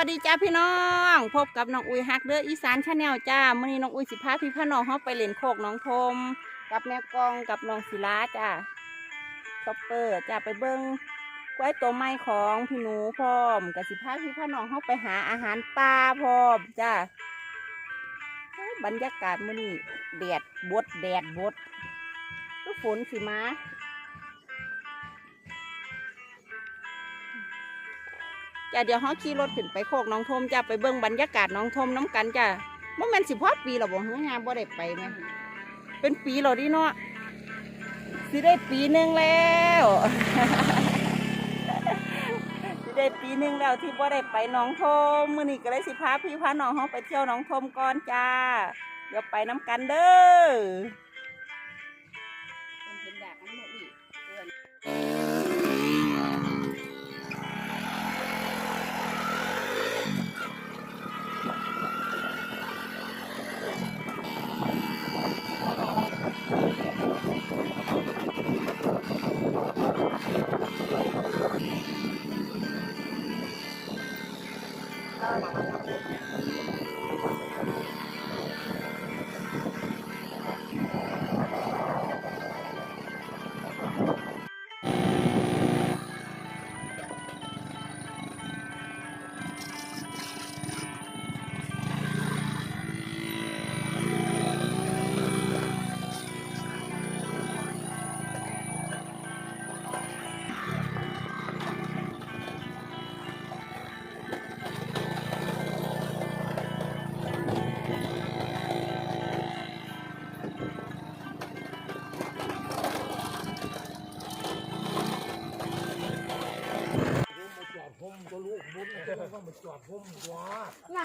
วัสดีจ้าพี่น้อง พบกับน้องอุ้ยฮักเด้ออีสานชาแนลจ้ามื่อนี้น้องอุ้ยสิพาพี่พ่อน้องเขาไปเล่นโคกน้องทมกับแม่กองกับน้องศิลาจ้าช็อปเปอร์จ้าไปเบิ้งกล้วยตัวไม้ของพี่หนูพร้อมกับสิพาพี่พ่อน้องเขาไปหาอาหารปลาพร้อมจ้าบรรยากาศมื่อนี้แดดบดแดดบดก็ฝนสิมา จ้ะเดี๋ยวเขาขี่รถขึ้นไปโคกน้องทมจ้ะไปเบิ่งบรรยากาศน้องทมน้ำกันจ้ะบ่แม่นสิพอดปีหรอบ่เฮืองานบ่ได้ไปไหมเป็นปีหรอดิเนาะสิได้ปีหนึ่งแล้วสิได้ปีหนึ่งแล้วที่บ่ได้ไปน้องทมมื้อนี้ก็เลยสิพาพี่พาน้องเฮาไปเที่ยวน้องทมก่อนจ้าเดี๋ยวไปน้ำกันเด้อ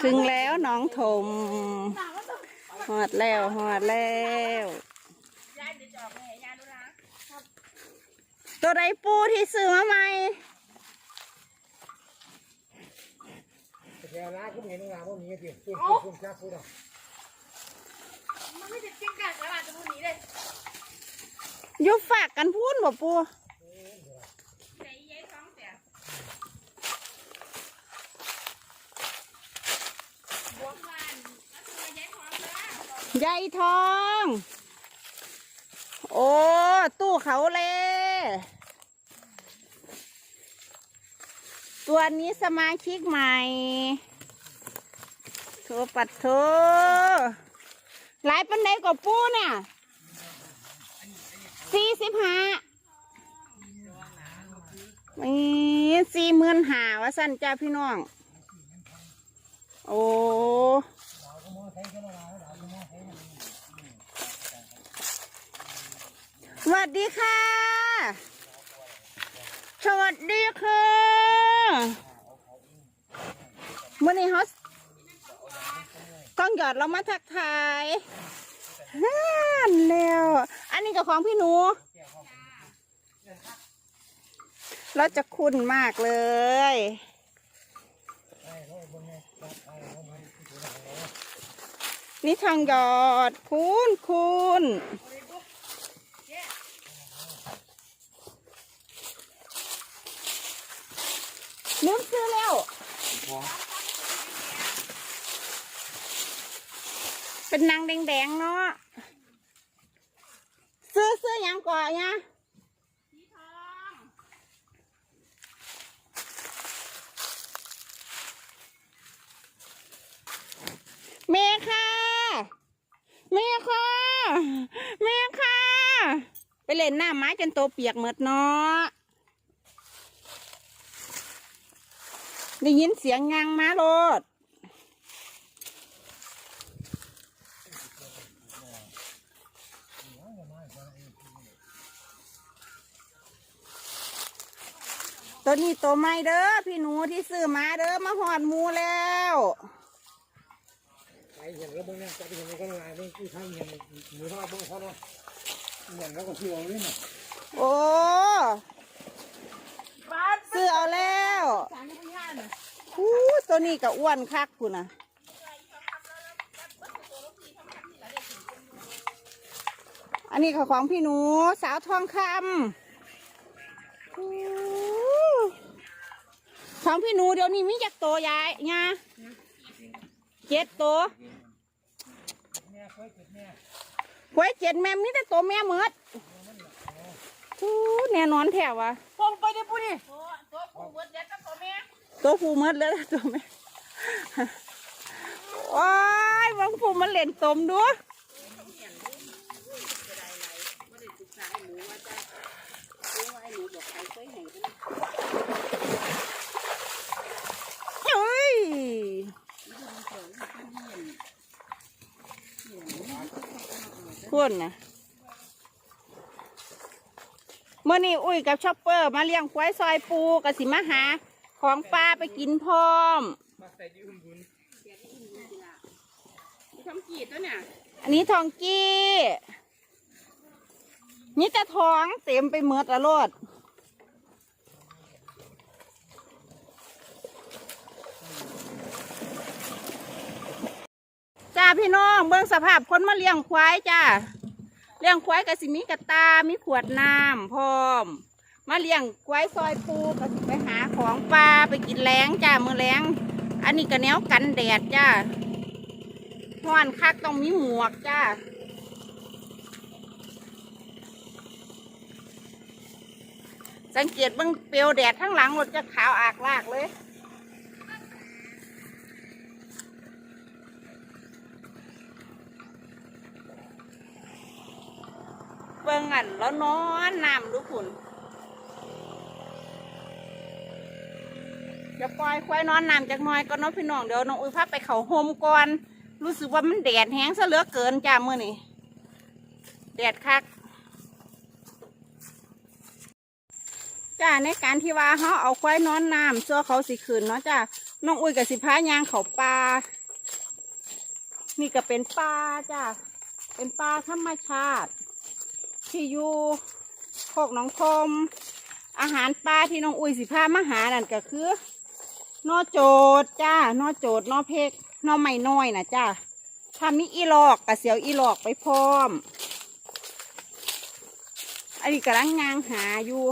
ถึงแล้วหน้องทมหอดแล้วหอดแล้วตัวใดปูที่ซื้อมาใหม่แต่แกร้านก็มีน้องงามว่ามีเพียงคุณคุณแค่พูดอะมันไม่ได้จิ้งกันตลาดจะพูดนี้เลยอยุฝากกันพูนบ่ปู ใจเย็นท้องเสียบวกวันแล้วตัวเย็นท้องเลย ใหญ่ทอง โอ้ ตู้เขาเลย ตัวนี้สมาชิกใหม่โทปัดโทหลายปันไดกว่าปูเนี่ยสี่สิบห้านี่สี่หมื่นหาวะสั้นจ้าพี่น้อง โอ้ สวัสดีค่ะ สวัสดีค่ะมื่อนี้ฮอสกล้องหยอดเรามาทักทายฮ่านแล้ว อันนี้กับของพี่หนู เราจะคุ้นมากเลยนี่ทางหยอดคุณคุณ ลืมซื้อแล้วเป็นนางแดงๆเนาะซื้อซื้อยังก่อนเนี่ยสีทองเมค่ะเมค่ะเมค่ะ ไปเล่นหน้ำไม้จนโตเปียกหมดเนาะ ได้ยินเสียงงางม้าโลดตัวนี้ตัวไม่เด้อพี่หนูที่ซื้อมาเด้อมาหอดหมูแล้วไอ้เห็นแล้วเบื้องนี้จะไปเห็นก็ลายเบื้องที่ข้างเห็นหมูทอดเบื้องเขาเนาะเห็นแล้วก็ซื้อเอาเลยนะโอ้ซื้อเอาแล้ว สามพันห้าเนี่ย อู้ ตัวนี้ก็อ้วนคักคุณนะอันนี้ก็ของพี่หนูสาวทองคำของพี่หนูเดี๋ยวนี้มีจักโตยายงาเจ็ดโตวแม่ค่อยเก็บแม่หวยเจ็ดแม่มีแต่โตแม่เมือดแน่นอนแถววะปงไปดิปุ้ดิตัวผู้เบิดเด็ดกับตัวแม่ ตัวผู้มือดเลยตัวแม่โอ้ยวังผู้มันเล่นตมดูเฮ้ยพวนนะเมื่อนี้อุ้ยกับช็อปเปอร์มาเลี้ยงควายซอยปูกับสิมาหา ของปลาไปกินพร้อม มาใส่ยืมบุญทองกีตัวเนี่ยอันนี้ทองกี้นี่แต่ทองเต็มไปเมือดอะโลดจ้าพี่น้องเบิ่งสภาพคนมาเลี้ยงควายจ้าเลี้ยงควายกับสิมีกระตา มีขวดน้ำพร้อม มาเลี้ยงควายซอยปูก็สิไปหา ของปลาไปกินแรงจ้ามือแรงอันนี้ก็แนวกันแดดจ้าห้อนคักต้องมีหมวกจ้าสังเกตบิ่งเปลวแดดทั้งหลังรถจะขาวอากลากเลย เบิ่งอันแล้วนอนน้ำดูขุณ นจะปล่อยควายนอนน้ำจากหน้อยก็น้องพี่น้องเดี๋ยวน้องอุ้ยพาไปเขาโฮมก่อน รู้สึกว่ามันแดดแห้งซะเหลือเกินจ้ามื่อนี่แดดคักจ้าในการที่ว่าเขาเอาควายนอนน้ำเสื้อเขาสิขืนเนาะจ้าน้องอุ้ยกับสิพายางเขาปลานี่ก็เป็นปลาจ้าเป็นปลาธรรมชาติ ที่อยู่โคกหนองคมอาหารปลาที่น้องอุ้ยสิพามาหานั่นก็คือ นอโจดจ้านอโจดนอเพกนอไม่น้อยนะจ้าถ้ามีอีหลอกกับเสียวอีหลอกไปพร้อม อันนี้กำลังงางหาอยู่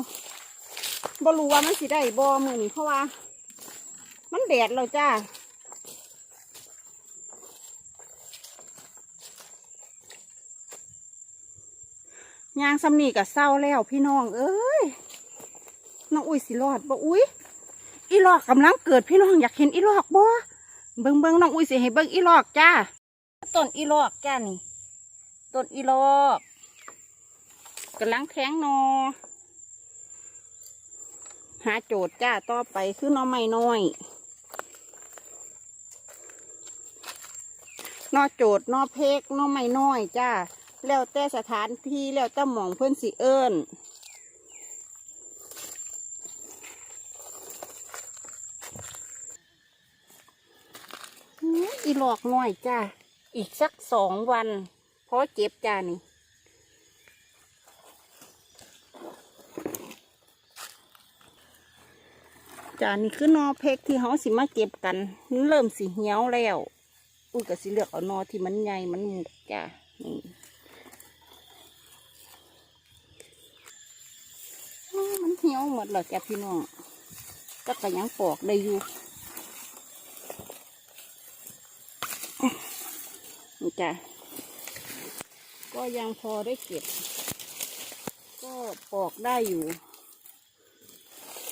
บ่รู้ว่ามันสิได้บ่มือนี่เพราะว่า มันแดดแล้วจ้ายางสำนีกับเศร้าแล้วพี่น้อง เอ้ยน้องอุ้ยสิรอดบ่อุ้ย อีลอกกำลังเกิดพี่น้องอยากเห็นอีลอกบ่เบิ่งเบิ่งน้องอุ้ยสิให้เบิ่งอีลอกจ้าต้นอีลอกจ้านี่ต้นอีลอกกำลังแทงนอหาโจทย์จ้าต่อไปคือหนอไม่น้อยนอโจทย์หนอเพกนอไม่น้อยจ้าแล้วแต่สถานที่แล้วแต่หมองเพื่อนสิเอิญ อีหลอกน้อยจ้าอีกสักสองวันเพราะเจ็บจ้านี่จ้านี่คือนอเพกที่เขาสิมาเก็บกันมันเริ่มสีเหี่ยวแล้วอุ้ยก็สิเลือกเอานอที่มันใหญ่มันหมุกจ้านี่มันเหี่ยวหมดแล้วจ้ะพี่น้องก็ก็ยังปอกได้อยู่ จ้ะ ก็ยังพอได้เก็บ ก็ปอกได้อยู่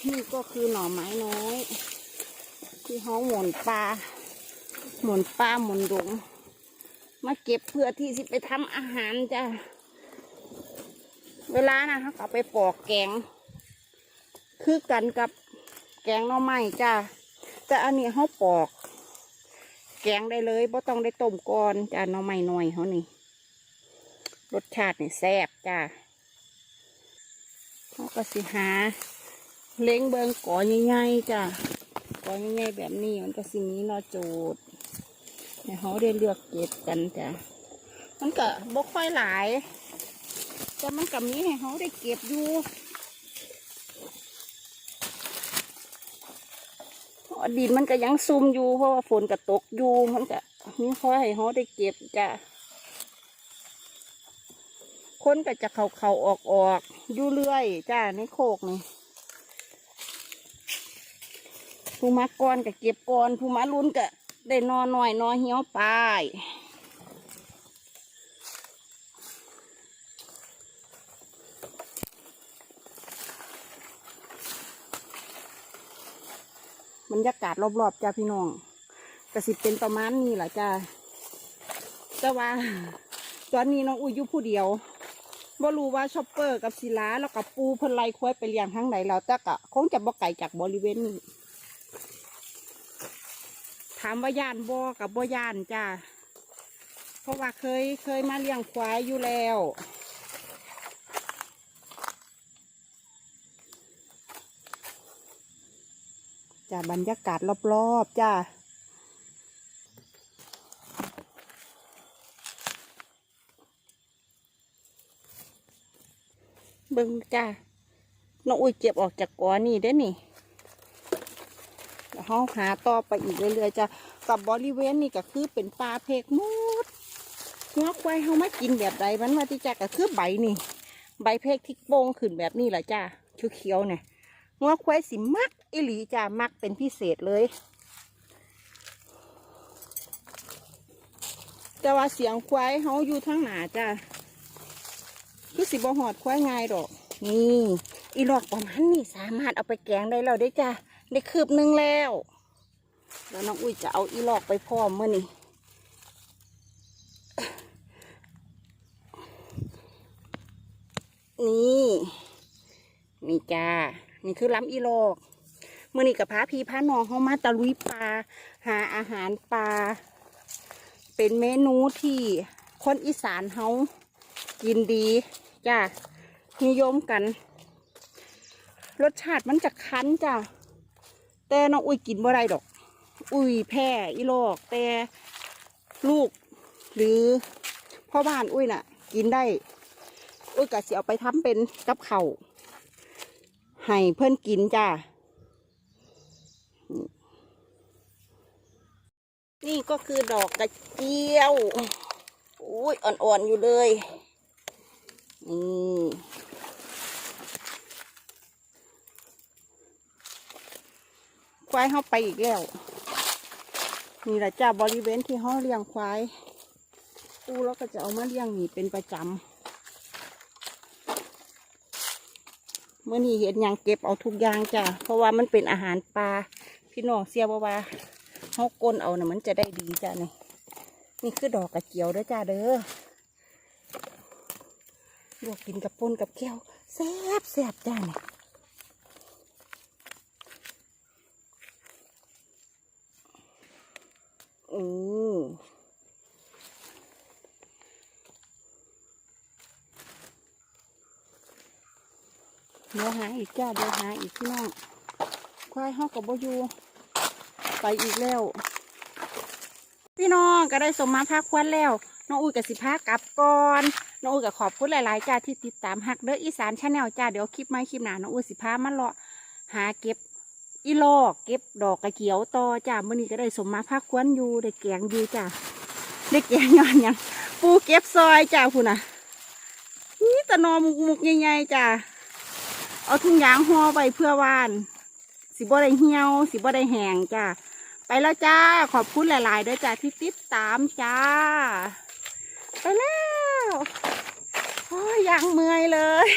นี่ก็คือหน่อไม้น้อย ที่เขาหมุนปลา หมุนปลาหมุนดง มาเก็บเพื่อที่สิไปทำอาหารจ้ะ เวลานะเขาก็เอาไปปอกแกง คือกันกับแกงหน่อไม้จ้ะ แต่อันนี้เขาปอก แกงได้เลยเพต้องได้ต้มก่อนจ้ะน่อไม้น้อยเขานี่รสชาตินี่แซ่บจ้ะเขาก็สิหา เล้งเบิงก่อใหญ่ๆจ้ะก่อใหญ่ๆแบบนี้มันก็สิมีนอโจดให้เขาได้เลือกเก็บกันจ้ะมันก็บ่ค่อยหลาย แต่มันก็มีให้เขาได้เก็บอยู่ ดีตมันก็ยังซุ่มอยู่เพราะว่าฝนก็ตกอยู่มันก็มีค่อยให้เขาได้เก็บจ้ะคนก็จะเขาเขาๆออกออกๆอยู่เรื่อยจ้าในโคกนี่ผู้มาก้อนก็เก็บก้อนผู้มาลุ้นก็ได้นอนหน่อยนอนเหี่ยวไปบร รยากาศรอบๆจ้าพี่น้องก็สิเป็นประมาณนี้แหละจ้าแต่ว่า ตอนนี้น้องอุ้ยอยู่ผู้เดียวบ่รู้ว่าชอปเปอร์กับศิลาแล้วกับปูเพิ่นไล่ควายไปเลี้ยงทางไหนแล้วแต่ก็คงจะบ่ไกลจากบริเวณนี้ถามว่าย่านบ่กับบ่ย่านจ้าเพราะว่าเคยเคยมาเลี้ยงควายอยู่แล้ว จ้าบรรยากาศรอบๆจ้าเบิ่งจ้าน้องอุ้ยเจ็บออกจากกอนี่ได้นี่แล้วเราหาต่อไปอีกเรื่อยๆจ้ะกับบริเวณนี่ก็คือเป็นปลาเพกหมดงอควายเขามากินแบบใดมันว่าที่จ้ะก็คือใบนี่ ใบเพกที่โป่งขึ้นแบบนี้แหละจ้ะเขียวๆเนี่ยงอควายสิมัก อิหลีจะมักเป็นพิเศษเลย แต่ว่าเสียงควายเขาอยู่ทั้งหนาจ้ะคือสิบหอดควายง่ายดอก นี่อีหลอกประมาณนี้สามารถเอาไปแกงได้แล้วได้จ้ะได้คืบหนึงแล้วแล้วน้องอุ้ยจะเอาอีหลอกไปพร้อมเมื่อนี่นี่นี่จ้า นี่คือล้ำอีหลอก เมื่อนี่กับพาพี่พาน้องเขามาตะลุยปลาหาอาหารปลา เป็นเมนูที่คนอีสานเขากินดีจ้านิยมกัน รสชาติมันจะคั้นจ้าแต่น้องอุ้ยกินบ่ได้ดอก อุ้ยแพ้อีโลกแต่ลูกหรือพ่อบ้านอุ้ยน่ะ กินได้ อุ้ยกะสิเอาไปทำเป็นกับเขา่าให้เพื่อนกินจ้า นี่ก็คือดอกกระเจียวอุ้ยอ่อนๆอยู่เลยนี่ควายเข้าไปอีกแล้วนี่แหละจ้าบริเวณที่ห้อเลี้ยงควายปูแล้วก็จะเอามาเลี้ยงนี่เป็นประจำเมื่อนี้เห็นยังเก็บเอาทุกอย่างจ้ะเพราะว่ามันเป็นอาหารปลา พี่น้องเสียบว่าเขากลนเอาน่ะมันจะได้ดีจ้ะนี่นี่คือดอกกระเจียวด้อจ้าเด้อลวกกินกับปนกับแก้วแซ่บแซ่บจ้าเนี่ยอืมเดี๋ยวหาอีกจ้าเดี๋ยวหาอีกพี่น้องควายห้องกับบอยู่ ไปอีกแล้ว พี่น้องก็ได้สมมาพักควันแล้ว น้องอุ้ยกับสิพากลับก่อน น้องอุ้ยกับขอบคุณหลายๆจ้าที่ติดตามฮักเด้ออีสานชาแนลจ้าเดี๋ยวคลิปไม่คลิปหนาน้องอุ้ยสิพามาเลาะหาเก็บอีลอกเก็บดอกกระเจียวต่อจ้าเมื่อนี้ก็ได้สมมาพักควนอยู่ได้แกงอยู่จ้าได้แกงยอนยังปูเก็บซอยจ้าพูน่ะนี่ตะนอมุกมุกใหญ่ๆจ้าเอาทุ่งยางห่อไว้เพื่อวาน สิบ่ได้เหี่ยว สิบ่ได้แห้งจ้า ไปแล้วจ้า ขอบคุณหลายๆ ด้วยจ้าที่ติดตามจ้า ไปแล้ว โอ้ยยังเมื่อยเลย